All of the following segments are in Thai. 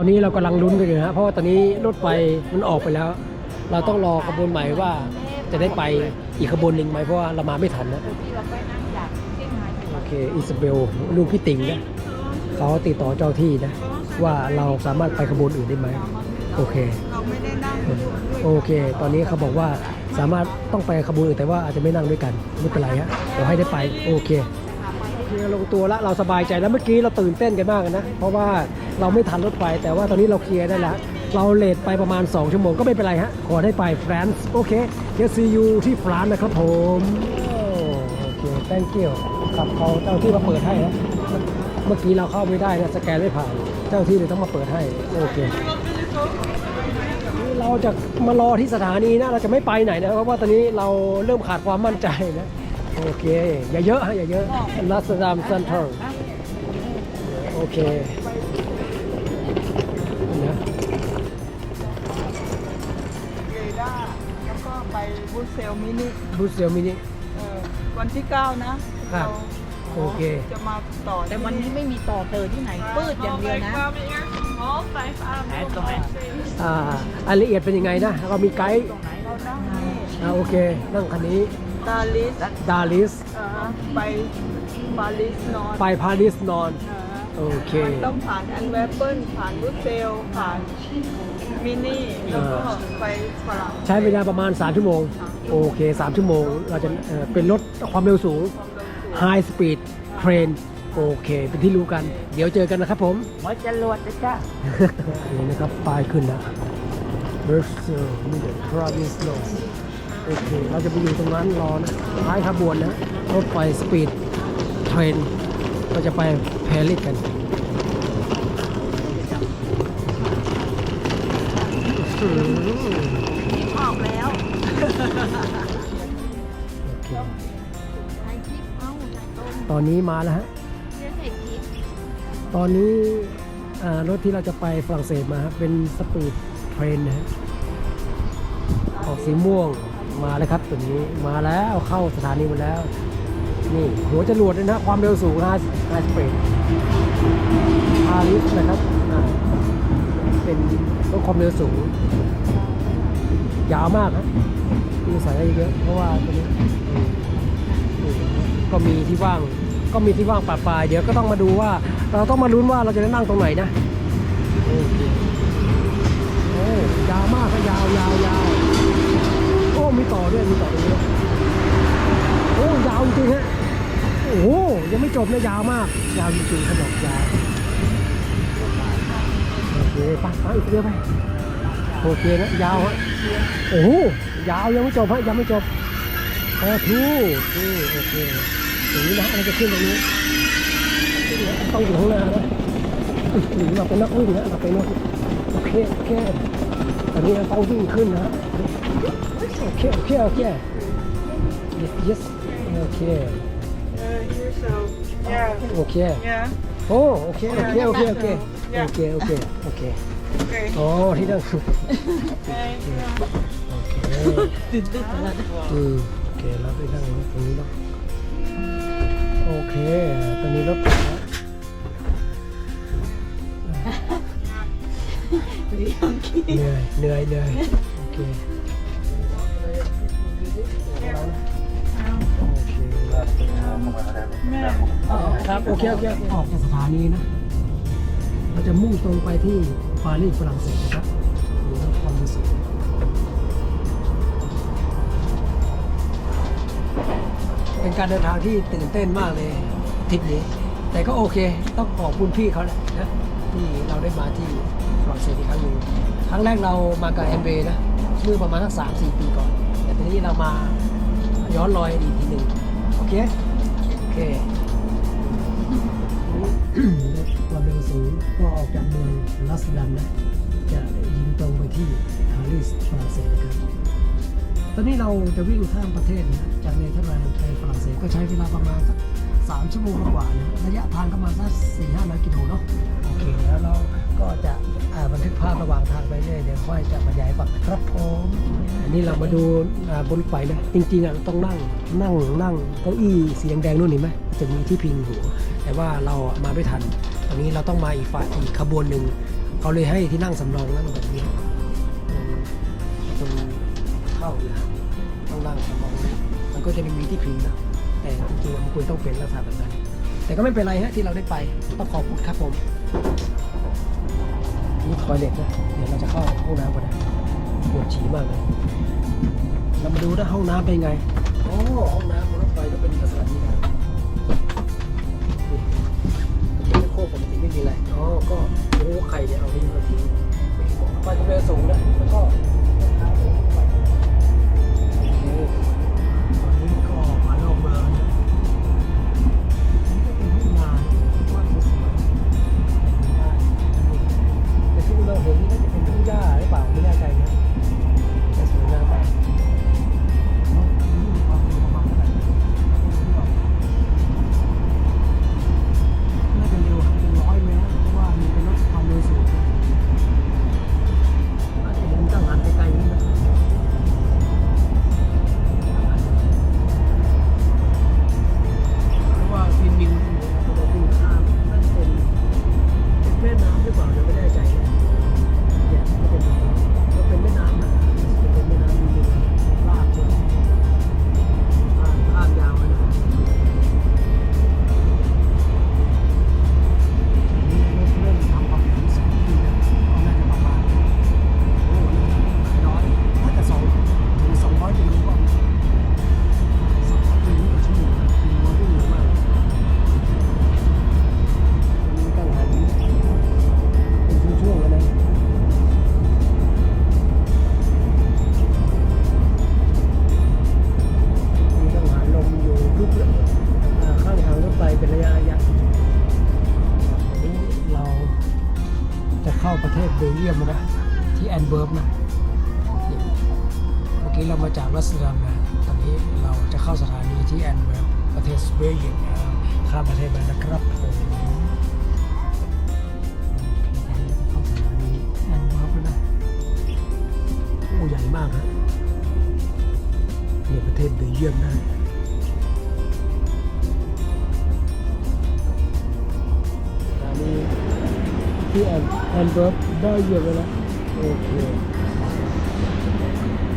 ตอนนี้เรากำลังลุ้นกันอยู่นะเพราะว่าตอนนี้รถไฟมันออกไปแล้ว เราต้องรอขบวนใหม่ว่าจะได้ไปอีกขบวนหนึ่งไหมเพราะว่าเรามาไม่ทันนะโอเคอิซาเบลลูกพี่ติงนะเขาติดต่อเจ้าที่นะ ว่าเราสามารถไปขบวนอื่นได้ไหมโอเคโอเค ตอนนี้เขาบอกว่าสามารถต้องไปขบวนอื่นแต่ว่าอาจจะไม่นั่งด้วยกันไม่เป็นไรฮะเดี๋ยวให้ได้ไปโอเค ลงตัวแล้วเราสบายใจแล้วเมื่อกี้เราตื่นเต้นกันมากนะ เพราะว่าเราไม่ทันรถไฟแต่ว่าตอนนี้เราเคลียร์ได้แล้ว เราเลทไปประมาณ 2 ชั่วโมงก็ไม่เป็นไรฮะ ขอได้ไปฟรนซ์โอเคเดี๋ยวซียูที่ฟรานซ์นะครับผมโอเค thank you ครับเขาเจ้าที่มาเปิดให้นะเมื่อกี้เราเข้าไม่ได้นะสแกนไม่ผ่านเจ้าที่เลยต้องมาเปิดให้โอเคเราจะมารอที่สถานีนะเราจะไม่ไปไหนนะเพราะว่าตอนนี้เราเริ่มขาดความมั่นใจนะ โอเค อย่าเยอะฮะอย่าเยอะลัสดามเซ็นทรัลโอเคนะเรดาร์แล้วก็ไปบูธเซลมินิบูสเซลมินิเอ่อวันที่ 9 นะครับเราโอเค จะมาต่อ แต่วันนี้ไม่มีต่อเตอที่ไหน ปืดอย่างเดียวนะอ่ารายละเอียดเป็นยังไงนะเรามีไกด์เรานั่งนี่อ่าโอเค นั่งคันนี้ ตาลิสดาริสเอ่อไปปารีสนอนไปพาริสนอนเอ่อโอเค มันต้องผ่านแอนเวร์เปิลผ่านบูธเซลผ่านมินิแล้วก็ไปฝรั่งใช้เวลาประมาณ 3 ชั่วโมง โอเค 3 ชั่วโมง เราจะเอ่อเป็นรถความเร็วสูง High Speed Train โอเค เป็นที่รู้กัน เดี๋ยวเจอกันนะครับผม หมอจรวดนะจ๊ะ นี่นะครับป้ายขึ้นแล้ว Brussels m i d d l Province n o โอเคเราจะไปอยู่ตรงนั้นรอนะท้ายขบวนนะรถไฟสปีดเทรนเราจะไปปารีสกันอืมออกแล้วโอเคถ่ายคลิปเอ้าถ่ายต้มตอนนี้มาแล้วฮะเรื่องถ่ายคลิปตอนนี้อ่ารถที่เราจะไปฝรั่งเศสมาครับเป็นสปีดเทรนนะฮะออกสีม่วง มาแล้วครับตัวนี้มาแล้วเข้าสถานีมาแล้ว นี่หัวจรวดเลยนะความเร็วสูง5 5สปีดพาริสนะครับเป็นรถความเร็วสูง ยาวมากครับมีสายได้เยอะเพราะว่าตัวนี้ก็มีที่ว่างก็มีที่ว่างปะปลายเดี๋ยวก็ต้องมาดูว่า เราต้องมาลุ้นว่าเราจะได้นั่งตรงไหนนะโอ้ยาวมากครับยาวยาวยาว มีต่อด้วยมีต่อตรงนี้โอ้ยาวจริงฮะโอ้โหยังไม่จบนะยาวมาก ยาวจริงๆเขาบอกยาวโอเคไปไปอีกเดียวไปโอเคนะยาวฮะโอ้โหยาวยังไม่จบฮะยังไม่จบโอ้ทูทูโอเคอย่างนี้นะเราจะขึ้นตรงนี้ต้องอยู่ข้างหน้านะหรือเราเป็นนักวิ่งนะเราเป็นนักโอเคโอเคตอนนี้เราต้องวิ่งขึ้นนะ โอเคโอเคโอเค yes yes โอเคเออ you so yeah โอเค yeah โอ้โอเคโอเคโอเคโอเคโอเคโอเคโอเค okay อ๋อที่นั่ง thank you โอเคตื่นเต้นแล้วอืมโอเคเราไปนั่งตรงนี้เนาะโอเค ตอนนี้รถติดแล้วเรื่องคิดเหนื่อยเหนื่อยเหนื่อยโอเคโอเครับโอเคโอเคออกจากสถานีนะ เราจะมุ่งตรงไปที่ปารีสฝรั่งเศสนะครับดูนความรู้สึกเป็นการเดินทางที่ตื่นเต้นมากเลยทริปนี้ แต่ก็โอเค ต้องขอบคุณพี่เขาแหละนะที่เราได้มาที่ฝรั่งเศสอีกครั้งหนึ่งครั้งแรกเรามากับแอมเบนะเมื่อประมาณสักสามสี่ปีก่อน นี้เรามาย้อนรอยอีกทีหนึ่งโอเค โอเคความเร็วสูงก็ออกจากเมืองลัสดันนะจะยิงตรงไปที่ปารีสฝรั่งเศสนะครับ ตอนนี้เราจะวิ่งข้ามประเทศนะจากเนเธอร์แลนด์ไปฝรั่งเศสก็ใช้เวลาประมาณสักสามชั่วโมงกว่านะระยะทางประมาณสักสี่ห้าร้อยกิโลเนาะโอเคแล้วเรา ก็จะบันทึกภาพระหว่างทางไปเรื่อยเดี๋ยวค่อยจะบรรยายให้ฟังนะครับผมอันนี้เรามาดูบนไฟนะจริงๆอะเราต้องนั่งนั่งนั่งเก้าอี้สีแดงๆนู่นเห็นไหมจะมีที่พิงหัวแต่ว่าเรามาไม่ทันตอนนี้เราต้องมาอีกฝ่ายอีกขบวนหนึ่งเขาเลยให้ที่นั่งสำรองนั่งแบบนี้ตรงเข้าเนี่ยต้องนั่งสำรองมันก็จะมีที่พิงนะแต่จริงๆมันควรต้องเป็นลักษณะแบบนั้นแต่ก็ไม่เป็นไรฮะที่เราได้ไปต้องขอบคุณครับผม ทอยเล็ตนะ เดี๋ยวเราจะเข้าห้องน้ำกันนะปวดฉี่มากเลย เรามาดูนะห้องน้ำเป็นไงโอ้ห้องน้ำบนรถไฟก็เป็นลักษณะนี้นะนี่เป็นโคกปกติไม่มีอะไรอ๋อก็โอ้ไข่เนี่ยเอาทิ้งมาทิ้งไม่บอกไปก็ไปส่งนะแล้วก็ จะเข้าประเทศเบลเยียมแล้วนะที่แอนเวิร์ปนะเมื่อกี้เรามาจากรัสเซียมนะตอนนี้เราจะเข้าสถานีที่แอนเวิร์ปประเทศเบลเยียมนะข้ามประเทศมานะครับผมเข้าสถานีแอนเวิร์ปแล้วนะโอ้ใหญ่มากฮะเนี่ยประเทศเบลเยียมนะ ที่แอนแอนเวิร์ปได้เยอะเลยนะโอเค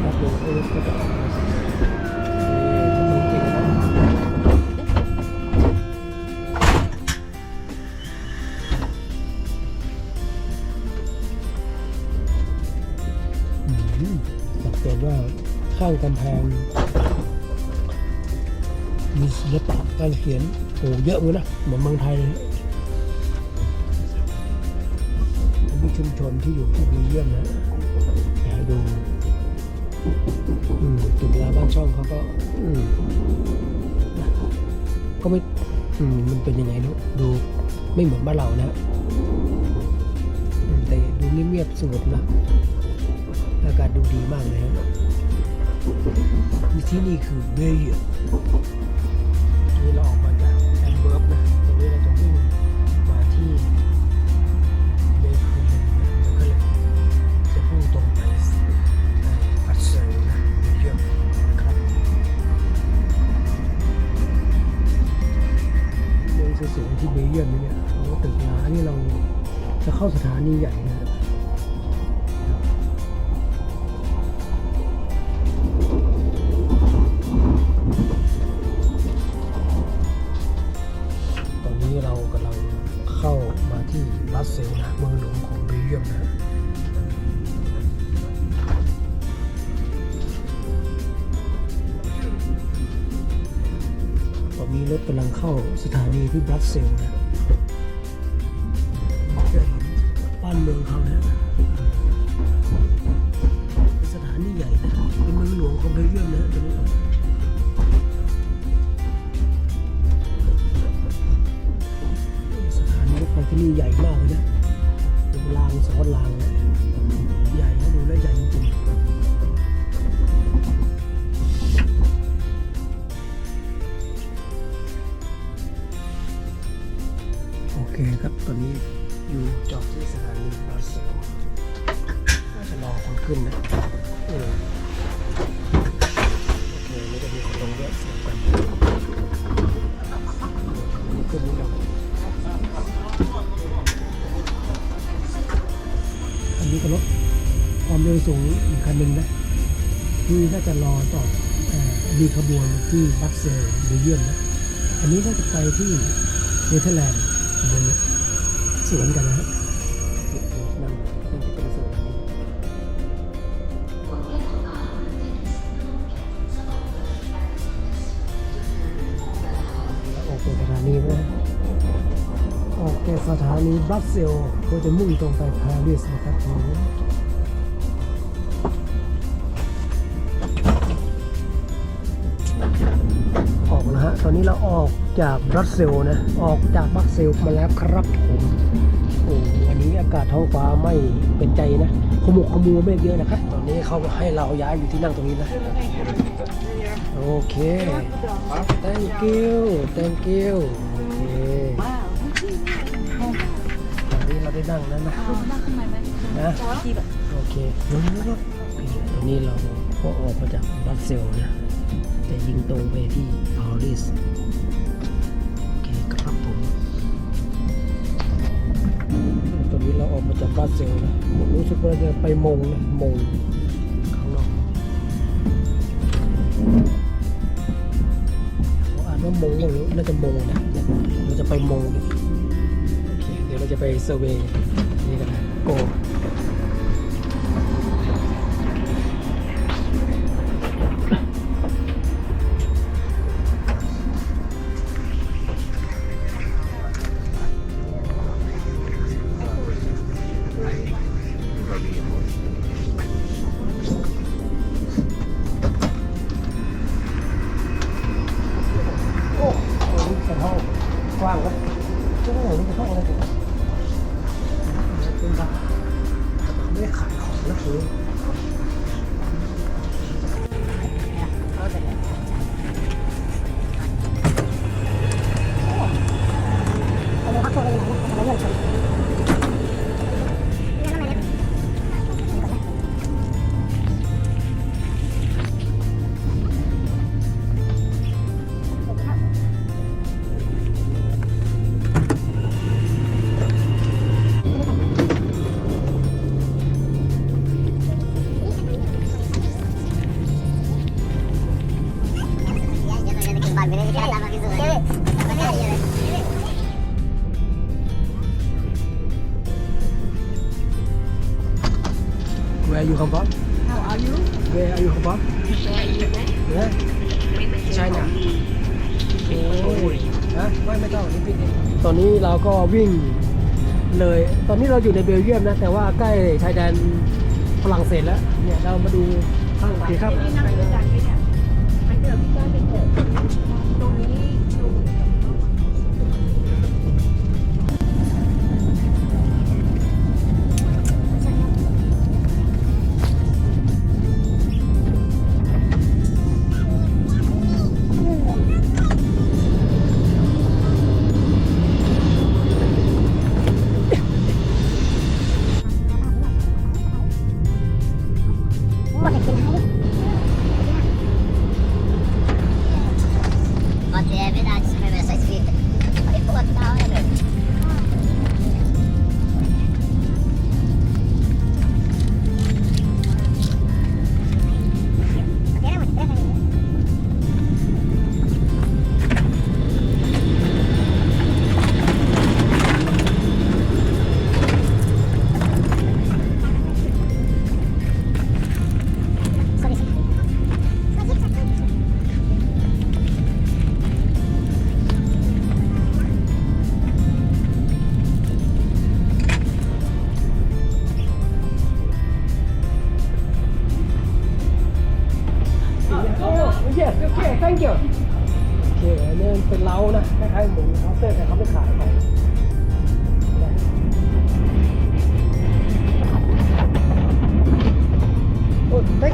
ครับผมโอ้ยก็จะออกมาสินี่จะต้องเก่งนะอืมสังเกตว่าข้างกำแพงมีศิลปะการเขียนโอ้เยอะเลยนะเหมือนเมืองไทยเลย ชุมชนที่อยู่ที่เบลเยี่ยมนะอยากให้ดูตึกร้าบ้านช่องเขาก็ อืก็ไม่มมันเป็นยังไงเนอะดูไม่เหมือนบ้านเรานะ แต่ดูเงียบๆสงบนะ อากาศดูดีมากเลยนะที่นี่คือเบย์นี่เราออกมาจากแอนเวิร์ปนะ เข้าสถานีใหญ่นะตอนนี้เรากำลังเข้ามาที่บรัสเซลส์นะเมืองหลวงของเบลเยียมนะตอนนี้รถกำลังเข้าสถานีที่บรัสเซลส์นะ เป็นเสูงอีกคันหนึ่งนะที่น่าจะรอต่อมีขบวนที่บัสเซลเบลเยียมนะอันนี้ก็จะไปที่เนเธอร์แลนด์ขบวนนี้สวนกันนะฮะนั่งนั่งที่เป็นสวนแล้วออกตัวสถานีไปนะออกจากสถานีบัสเซลเพื่อจะมุ่งตรงไปปารีสนะครับ ออกนะฮะ ตอนนี้เราออกจากบรัสเซลนะ ออกจากบรัสเซลมาแล้วครับผมโอ้วันนี้อากาศท้องฟ้าไม่เป็นใจนะ ขมุกขมัวไม่เยอะนะครับ ตอนนี้เขาให้เราย้ายอยู่ที่นั่งตรงนี้นะ โอเค thank you thank you โอเคตอนนี้เราได้นั่งแล้วนะนั่งข้างในไหมนะโอเคตอนนี้เราก็ออกมาจากบรัสเซลนะ จะยิงตรงไปที่ปารีสโอเคครับผมตอนนี้เราออกมาจากบรัสเซลนะผมรู้สึกว่าจะไปมงนะมงข้างนอกเขาอ่านว่ามงหรือน่าจะมงนะเราจะไปมงโอเคเดี๋ยวเราจะไปเซอร์เวย์นี่กันนะโก Where are you from? Yeah. China. โอ้ยฮะไม่ไม่ต้องนี่ปิดเองตอนนี้เราก็วิ่งเลย ตอนนี้เราอยู่ในเบลเยียมนะ แต่ว่าใกล้ชายแดนฝรั่งเศสแล้ว เนี่ยเรามาดูข้างโอเคครับ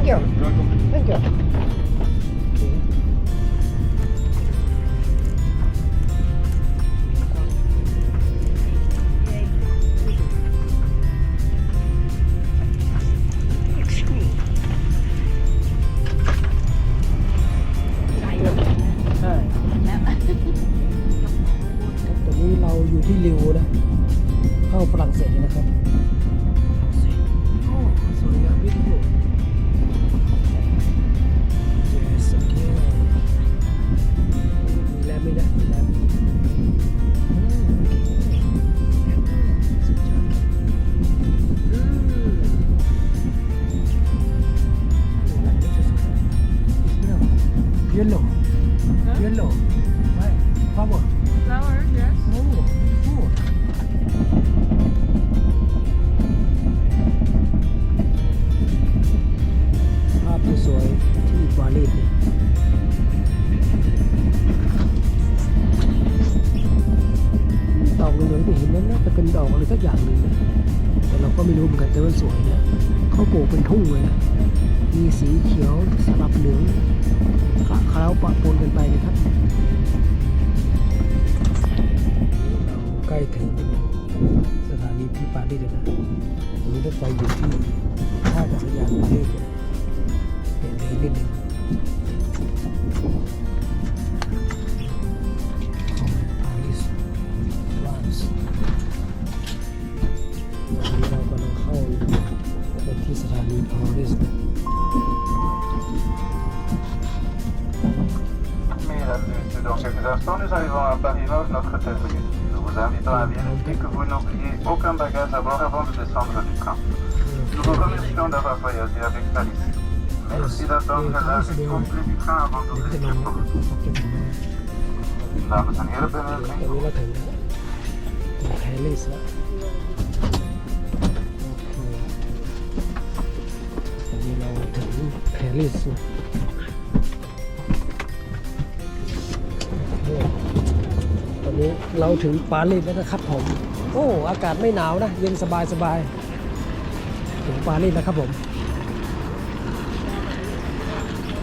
โอ้ thank you อย่างนึงแต่เราก็ไม่รู้เหมือนกันแต่มันสวยนะเขาปลูกเป็นทุ่งเลยนะมีสีเขียวสลับเหลืองขาราปะปนกันไปนะครับเราใกล้ถึงสถานีพิปาได้แล้วนะวันนี้รถไฟอยู่ที่ท่าอากาศยานรุเทพเดินเลยนิดนึง Quand nous arrivons à Paris-Nord, notre tête Nous vous invitons à vérifier que vous n'oubliez aucun bagage à bord avant de descendre du train. Nous vous remercions d'avoir voyagé avec Thalys. Merci d'attendre l'arrivée complet du train avant d'ouvrir le port. Dames en heren, bienvenue. Release. นนี้เราถึงปารีสแล้วนะครับผม โอ้ อากาศไม่หนาวนะ เย็นสบายสบายถึงปารีสแล้วครับผม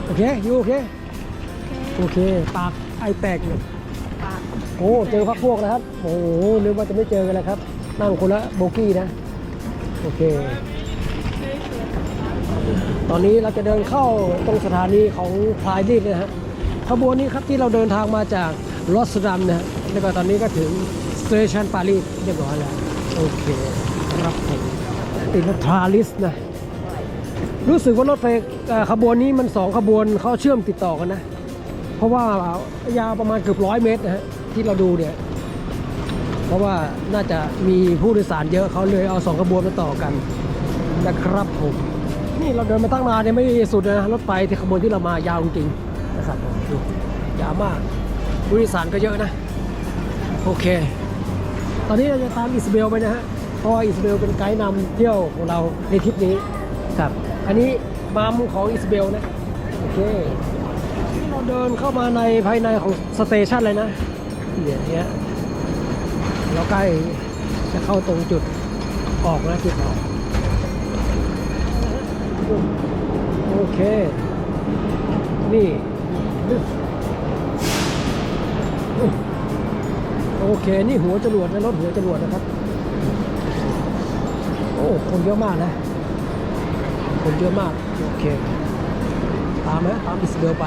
โอเคอยูโอเค โอเค ปากไอแตกเลยโอ้ เจอพักพวกนะครับ โอ้โหนึกว่าจะไม่เจอกันแล้วครับ นั่งคนละโบกี้นะ โอเค ตอนนี้เราจะเดินเข้าตรงสถานีของพลายดิสนะฮะขบวนนี้ครับที่เราเดินทางมาจากลอสดัมนะฮะ แล้วก็ตอนนี้ก็ถึงสเตชันปารีสเรียบร้อยแล้ว โอเคครับผมติดรถพาริสนะ รู้สึกว่ารถไฟขบวนนี้มันสองขบวนเขาเชื่อมติดต่อกันนะ เพราะว่ายาวประมาณเกือบร้อยเมตรนะฮะที่เราดูเนี่ย เพราะว่าน่าจะมีผู้โดยสารเยอะเขาเลยเอาสองขบวนมาต่อกันนะครับผมนี่เราเดินมาตั้งนานยังไม่สุดนะรถไฟที่ขบวนที่เรามายาวจริงนะครับผมดูยาวมากผู้โดยสารก็เยอะนะ โอเค ตอนนี้เราจะตามอิสเบลไปนะฮะ เพราะว่าอิสเบลเป็นไกด์นำเที่ยวของเราในทริปนี้ ครับ อันนี้มามของอิสเบลนะ โอเค เราเดินเข้ามาในภายในของสเตชันเลยนะเนี่ยเนี้ยเราใกล้จะเข้าตรงจุดออกแล้วจุดออกโอเค นี่ โอเค นี่หัวจรวดนะรถหัวจรวดนะครับ โอ้คนเยอะมากนะ คนเยอะมาก โอเค ตามไหมตามอิสเบลไป